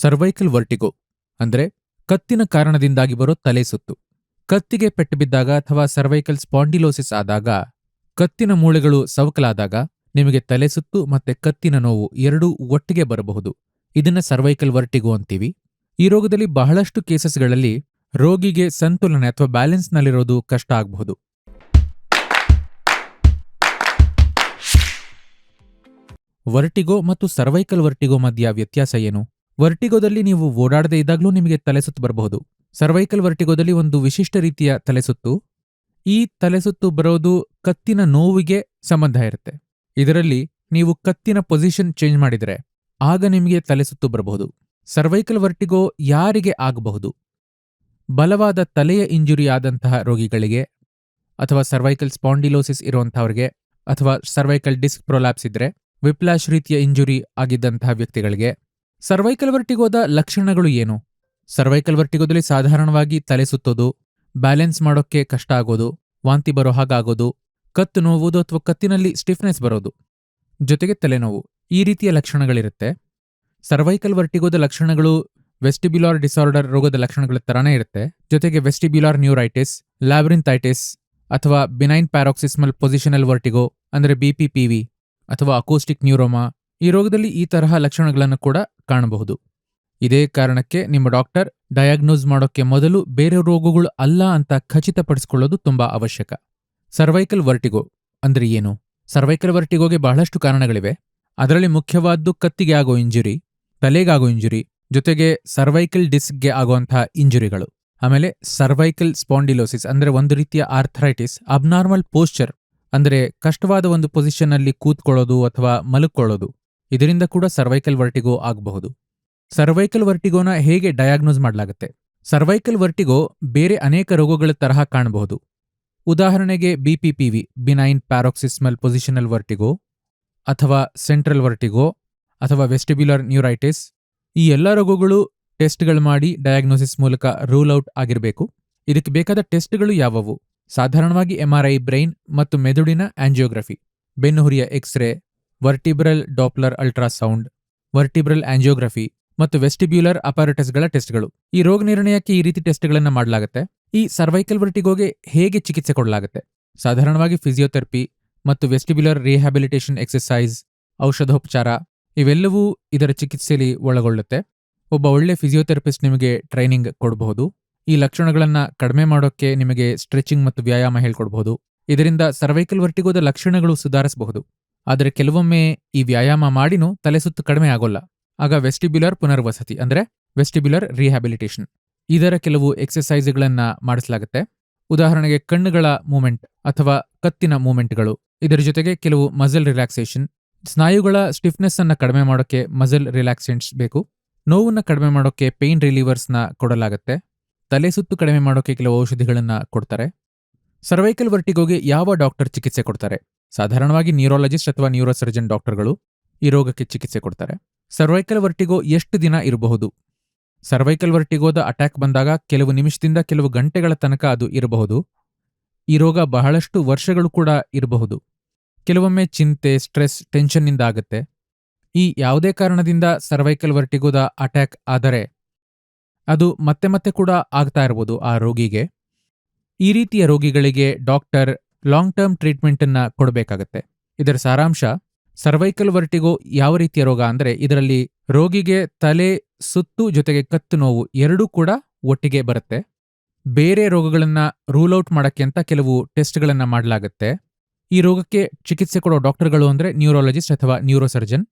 Cervical vertigo, ಅಂದ್ರೆ ಕತ್ತಿನ ಕಾರಣದಿಂದಾಗಿ ಬರೋ ತಲೆ ಸುತ್ತು. ಕತ್ತಿಗೆ ಪೆಟ್ಟು ಬಿದ್ದಾಗ ಅಥವಾ ಸರ್ವೈಕಲ್ ಸ್ಪಾಂಡಿಲೋಸಿಸ್ ಆದಾಗ, ಕತ್ತಿನ ಮೂಳೆಗಳು ಸವಕಲಾದಾಗ ನಿಮಗೆ ತಲೆ ಸುತ್ತು ಮತ್ತೆ ಕತ್ತಿನ ನೋವು ಎರಡೂ ಒಟ್ಟಿಗೆ ಬರಬಹುದು. ಇದನ್ನ ಸರ್ವೈಕಲ್ ವರ್ಟಿಗೋ ಅಂತೀವಿ. ಈ ರೋಗದಲ್ಲಿ ಬಹಳಷ್ಟು ಕೇಸಸ್ಗಳಲ್ಲಿ ರೋಗಿಗೆ ಸಂತುಲನ ಅಥವಾ ಬ್ಯಾಲೆನ್ಸ್ನಲ್ಲಿರೋದು ಕಷ್ಟ ಆಗಬಹುದು. ವರ್ಟಿಗೋ ಮತ್ತು ಸರ್ವೈಕಲ್ ವರ್ಟಿಗೋ ಮಧ್ಯ ವ್ಯತ್ಯಾಸ ಏನು? ವರ್ಟಿಗೋದಲ್ಲಿ ನೀವು ಓಡಾಡದೇ ಇದ್ದಾಗಲೂ ನಿಮಗೆ ತಲೆಸುತ್ತು ಬರಬಹುದು. ಸರ್ವೈಕಲ್ ವರ್ಟಿಗೋದಲ್ಲಿ ಒಂದು ವಿಶಿಷ್ಟ ರೀತಿಯ ತಲೆಸುತ್ತು. ಈ ತಲೆಸುತ್ತು ಬರೋದು ಕತ್ತಿನ ನೋವಿಗೆ ಸಂಬಂಧ ಇರುತ್ತೆ. ಇದರಲ್ಲಿ ನೀವು ಕತ್ತಿನ ಪೊಸಿಷನ್ ಚೇಂಜ್ ಮಾಡಿದರೆ ಆಗ ನಿಮಗೆ ತಲೆಸುತ್ತು ಬರಬಹುದು. ಸರ್ವೈಕಲ್ ವರ್ಟಿಗೋ ಯಾರಿಗೆ ಆಗಬಹುದು? ಬಲವಾದ ತಲೆಯ ಇಂಜುರಿ ಆದಂತಹ ರೋಗಿಗಳಿಗೆ ಅಥವಾ ಸರ್ವೈಕಲ್ ಸ್ಪಾಂಡಿಲೋಸಿಸ್ ಇರುವಂತಹವರಿಗೆ ಅಥವಾ ಸರ್ವೈಕಲ್ ಡಿಸ್ಕ್ ಪ್ರೊಲ್ಯಾಪ್ಸ್ ಇದ್ರೆ, ವಿಪ್ಲಾಶ್ ರೀತಿಯ ಇಂಜುರಿ ಆಗಿದ್ದಂತಹ ವ್ಯಕ್ತಿಗಳಿಗೆ ಸರ್ವೈಕಲ್ ವರ್ಟಿಗೋದ ಲಕ್ಷಣಗಳು ಏನು? ಸರ್ವೈಕಲ್ ವರ್ಟಿಗೋದಲ್ಲಿ ಸಾಧಾರಣವಾಗಿ ತಲೆ ಸುತ್ತೋದು, ಬ್ಯಾಲೆನ್ಸ್ ಮಾಡೋಕ್ಕೆ ಕಷ್ಟ ಆಗೋದು, ವಾಂತಿ ಬರೋ ಹಾಗಾಗೋದು, ಕತ್ತು ನೋವುವುದು ಅಥವಾ ಕತ್ತಿನಲ್ಲಿ ಸ್ಟಿಫ್ನೆಸ್ ಬರೋದು. ಜೊತೆಗೆ ತಲೆನೋವು, ಈ ರೀತಿಯ ಲಕ್ಷಣಗಳಿರುತ್ತೆ. ಸರ್ವೈಕಲ್ ವರ್ಟಿಗೋದ ಲಕ್ಷಣಗಳು ವೆಸ್ಟಿಬ್ಯುಲಾರ್ ಡಿಸಾರ್ಡರ್ ರೋಗದ ಲಕ್ಷಣಗಳ ತರಾನೇ ಇರುತ್ತೆ. ಜೊತೆಗೆ ವೆಸ್ಟಿಬ್ಯುಲಾರ್ ನ್ಯೂರೈಟಿಸ್, ಲ್ಯಾಬ್ರಿಂಥೈಟಿಸ್ ಅಥವಾ ಬಿನೈನ್ ಪ್ಯಾರಾಕ್ಸಿಸ್ಮಲ್ ಪೊಸಿಷನಲ್ ವರ್ಟಿಗೋ ಅಂದರೆ ಬಿಪಿಪಿವಿ ಅಥವಾ ಅಕೋಸ್ಟಿಕ್ ನ್ಯೂರೋಮಾ ಈ ರೋಗದಲ್ಲಿ ಈ ತರಹ ಲಕ್ಷಣಗಳನ್ನು ಕೂಡ ಕಾಣಬಹುದು. ಇದೇ ಕಾರಣಕ್ಕೆ ನಿಮ್ಮ ಡಾಕ್ಟರ್ ಡಯಾಗ್ನೋಸ್ ಮಾಡೋಕ್ಕೆ ಮೊದಲು ಬೇರೆ ರೋಗಗಳು ಅಲ್ಲ ಅಂತ ಖಚಿತಪಡಿಸಿಕೊಳ್ಳೋದು ತುಂಬಾ ಅವಶ್ಯಕ. ಸರ್ವೈಕಲ್ ವರ್ಟಿಗೋ ಅಂದ್ರೆ ಏನು? ಸರ್ವೈಕಲ್ ವರ್ಟಿಗೋಗೆ ಬಹಳಷ್ಟು ಕಾರಣಗಳಿವೆ. ಅದರಲ್ಲಿ ಮುಖ್ಯವಾದ್ದು ಕತ್ತಿಗೆ ಆಗೋ ಇಂಜುರಿ ತಲೆಗಾಗೋ ಇಂಜುರಿ, ಜೊತೆಗೆ ಸರ್ವೈಕಲ್ ಡಿಸ್ಕ್ಗೆ ಆಗುವಂತಹ ಇಂಜುರಿಗಳು. ಆಮೇಲೆ ಸರ್ವೈಕಲ್ ಸ್ಪಾಂಡಿಲೋಸಿಸ್ ಅಂದರೆ ಒಂದು ರೀತಿಯ ಆರ್ಥರೈಟಿಸ್, ಅಬ್ನಾರ್ಮಲ್ ಪೋಸ್ಚರ್ ಅಂದ್ರೆ ಕಷ್ಟವಾದ ಒಂದು ಪೊಸಿಷನ್ನಲ್ಲಿ ಕೂತ್ಕೊಳ್ಳೋದು ಅಥವಾ ಮಲಕ್ಕೊಳ್ಳೋದು ಇದರಿಂದ ಕೂಡ ಸರ್ವೈಕಲ್ ವರ್ಟಿಗೋ ಆಗಬಹುದು. ಸರ್ವೈಕಲ್ ವರ್ಟಿಗೋನ ಹೇಗೆ ಡಯಾಗ್ನೋಸ್ ಮಾಡಲಾಗುತ್ತೆ? ಸರ್ವೈಕಲ್ ವರ್ಟಿಗೋ ಬೇರೆ ಅನೇಕ ರೋಗಗಳ ತರಹ ಕಾಣಬಹುದು. ಉದಾಹರಣೆಗೆ BPPV benign paroxysmal positional vertigo ಅಥವಾ ಸೆಂಟ್ರಲ್ ವರ್ಟಿಗೋ ಅಥವಾ ವೆಸ್ಟಿಬ್ಯುಲರ್ ನ್ಯೂರೈಟಿಸ್ ಈ ಎಲ್ಲ ರೋಗಗಳು ಟೆಸ್ಟ್ಗಳು ಮಾಡಿ ಡಯಾಗ್ನೋಸಿಸ್ ಮೂಲಕ ರೂಲ್ ಔಟ್ ಆಗಿರಬೇಕು. ಇದಕ್ಕೆ ಬೇಕಾದ ಟೆಸ್ಟ್ಗಳು ಯಾವುವು? ಸಾಧಾರಣವಾಗಿ ಎಂಆರ್ಐ ಬ್ರೈನ್ ಮತ್ತು ಮೆದುಳಿನ angiography ಬೆನ್ನುಹುರಿಯ x-ray vertebral Doppler ultrasound, vertebral angiography ಮತ್ತು ವೆಸ್ಟಿಬ್ಯುಲರ್ ಅಪಾರಟಸ್ಗಳ ಟೆಸ್ಟ್ಗಳು. ಈ ರೋಗ ನಿರ್ಣಯಕ್ಕೆ ಈ ರೀತಿ ಟೆಸ್ಟ್ಗಳನ್ನು ಮಾಡಲಾಗುತ್ತೆ. ಈ ಸರ್ವೈಕಲ್ ವರ್ಟಿಗೋಗೆ ಹೇಗೆ ಚಿಕಿತ್ಸೆ ಕೊಡಲಾಗುತ್ತೆ? ಸಾಧಾರಣವಾಗಿ ಫಿಸಿಯೋಥೆರಪಿ ಮತ್ತು ವೆಸ್ಟಿಬ್ಯುಲರ್ ರಿಹ್ಯಾಬಿಲಿಟೇಷನ್ ಎಕ್ಸರ್ಸೈಸ್ ಔಷಧೋಪಚಾರ ಇವೆಲ್ಲವೂ ಇದರ ಚಿಕಿತ್ಸೆಯಲ್ಲಿ ಒಳಗೊಳ್ಳುತ್ತೆ. ಒಬ್ಬ ಒಳ್ಳೆ ಫಿಸಿಯೋಥೆರಪಿಸ್ಟ್ ನಿಮಗೆ ಟ್ರೈನಿಂಗ್ ಕೊಡಬಹುದು. ಈ ಲಕ್ಷಣಗಳನ್ನು ಕಡಿಮೆ ಮಾಡೋಕ್ಕೆ ನಿಮಗೆ ಸ್ಟ್ರೆಚಿಂಗ್ ಮತ್ತು ವ್ಯಾಯಾಮ ಹೇಳ್ಕೊಡ್ಬಹುದು. ಇದರಿಂದ ಸರ್ವೈಕಲ್ ವರ್ಟಿಗೋದ ಲಕ್ಷಣಗಳು ಸುಧಾರಿಸಬಹುದು. ಆದರೆ ಕೆಲವೊಮ್ಮೆ ಈ ವ್ಯಾಯಾಮ ಮಾಡಿನೂ ತಲೆಸುತ್ತು ಕಡಿಮೆ ಆಗೋಲ್ಲ. ಆಗ ವೆಸ್ಟಿಬ್ಯುಲರ್ ಪುನರ್ವಸತಿ, ಅಂದ್ರೆ ವೆಸ್ಟಿಬ್ಯುಲರ್ ರಿಹ್ಯಾಬಿಲಿಟೇಷನ್. ಇದರ ಕೆಲವು ಎಕ್ಸಸೈಸ್ಗಳನ್ನು ಮಾಡಿಸಲಾಗುತ್ತೆ. ಉದಾಹರಣೆಗೆ ಕಣ್ಣುಗಳ ಮೂಮೆಂಟ್ ಅಥವಾ ಕತ್ತಿನ ಮೂಮೆಂಟ್ಗಳು. ಇದರ ಜೊತೆಗೆ ಕೆಲವು ಮಸಲ್ ರಿಲ್ಯಾಕ್ಸೇಷನ್. ಸ್ನಾಯುಗಳ ಸ್ಟಿಫ್ನೆಸ್ ಅನ್ನು ಕಡಿಮೆ ಮಾಡೋಕ್ಕೆ ಮಸಲ್ ರಿಲ್ಯಾಕ್ಸೆಂಟ್ಸ್ ಬೇಕು. ನೋವನ್ನು ಕಡಿಮೆ ಮಾಡೋಕ್ಕೆ ಪೇಯ್ನ್ ರಿಲೀವರ್ಸ್ನ ಕೊಡಲಾಗುತ್ತೆ. ತಲೆ ಸುತ್ತು ಕಡಿಮೆ ಮಾಡೋಕ್ಕೆ ಕೆಲವು ಔಷಧಿಗಳನ್ನು ಕೊಡ್ತಾರೆ. ಸರ್ವೈಕಲ್ ವರ್ಟಿಗೋಗೆ ಯಾವ ಡಾಕ್ಟರ್ ಚಿಕಿತ್ಸೆ ಕೊಡ್ತಾರೆ? ಸಾಧಾರಣವಾಗಿ ನ್ಯೂರಾಲಜಿಸ್ಟ್ ಅಥವಾ ನ್ಯೂರೋಸರ್ಜನ್ ಡಾಕ್ಟರ್ಗಳು ಈ ರೋಗಕ್ಕೆ ಚಿಕಿತ್ಸೆ ಕೊಡ್ತಾರೆ. ಸರ್ವೈಕಲ್ ವರ್ಟಿಗೋ ಎಷ್ಟು ದಿನ ಇರಬಹುದು? ಸರ್ವೈಕಲ್ ವರ್ಟಿಗೋದ ಅಟ್ಯಾಕ್ ಬಂದಾಗ ಕೆಲವು ನಿಮಿಷದಿಂದ ಕೆಲವು ಗಂಟೆಗಳ ತನಕ ಅದು ಇರಬಹುದು. ಈ ರೋಗ ಬಹಳಷ್ಟು ವರ್ಷಗಳು ಕೂಡ ಇರಬಹುದು. ಕೆಲವೊಮ್ಮೆ ಚಿಂತೆ ಸ್ಟ್ರೆಸ್ ಟೆನ್ಷನ್ನಿಂದ ಆಗುತ್ತೆ. ಈ ಯಾವುದೇ ಕಾರಣದಿಂದ ಸರ್ವೈಕಲ್ ವರ್ಟಿಗೋದ ಅಟ್ಯಾಕ್ ಆದರೆ ಅದು ಮತ್ತೆ ಮತ್ತೆ ಕೂಡ ಆಗ್ತಾ ಇರಬಹುದು ಆ ರೋಗಿಗೆ. ಈ ರೀತಿಯ ರೋಗಿಗಳಿಗೆ ಡಾಕ್ಟರ್ ಲಾಂಗ್ ಟರ್ಮ್ ಟ್ರೀಟ್ಮೆಂಟ್ ಅನ್ನ ಕೊಡಬೇಕಾಗತ್ತೆ. ಇದರ ಸಾರಾಂಶ ಸರ್ವೈಕಲ್ ವರ್ಟಿಗೋ ಯಾವ ರೀತಿಯ ರೋಗ ಅಂದ್ರೆ ಇದರಲ್ಲಿ ರೋಗಿಗೆ ತಲೆ, ಸುತ್ತು ಜೊತೆಗೆ ಕತ್ತು ನೋವು ಎರಡೂ ಕೂಡ ಒಟ್ಟಿಗೆ ಬರುತ್ತೆ. ಬೇರೆ ರೋಗಗಳನ್ನ ರೂಲ್ ಔಟ್ ಮಾಡಕ್ಕೆ ಅಂತ ಕೆಲವು ಟೆಸ್ಟ್ಗಳನ್ನ ಮಾಡಲಾಗುತ್ತೆ. ಈ ರೋಗಕ್ಕೆ ಚಿಕಿತ್ಸೆ ಕೊಡೋ ಡಾಕ್ಟರ್ಗಳು ಅಂದ್ರೆ ನ್ಯೂರಾಲಜಿಸ್ಟ್ ಅಥವಾ ನ್ಯೂರೋಸರ್ಜನ್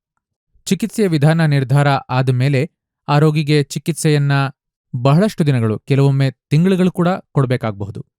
ಚಿಕಿತ್ಸೆಯ ವಿಧಾನ ನಿರ್ಧಾರ ಆದ ಮೇಲೆ ಆ ರೋಗಿಗೆ ಚಿಕಿತ್ಸೆಯನ್ನ ಬಹಳಷ್ಟು ದಿನಗಳು, ಕೆಲವೊಮ್ಮೆ ತಿಂಗಳುಗಳು ಕೂಡ ಕೊಡಬೇಕಾಗಬಹುದು.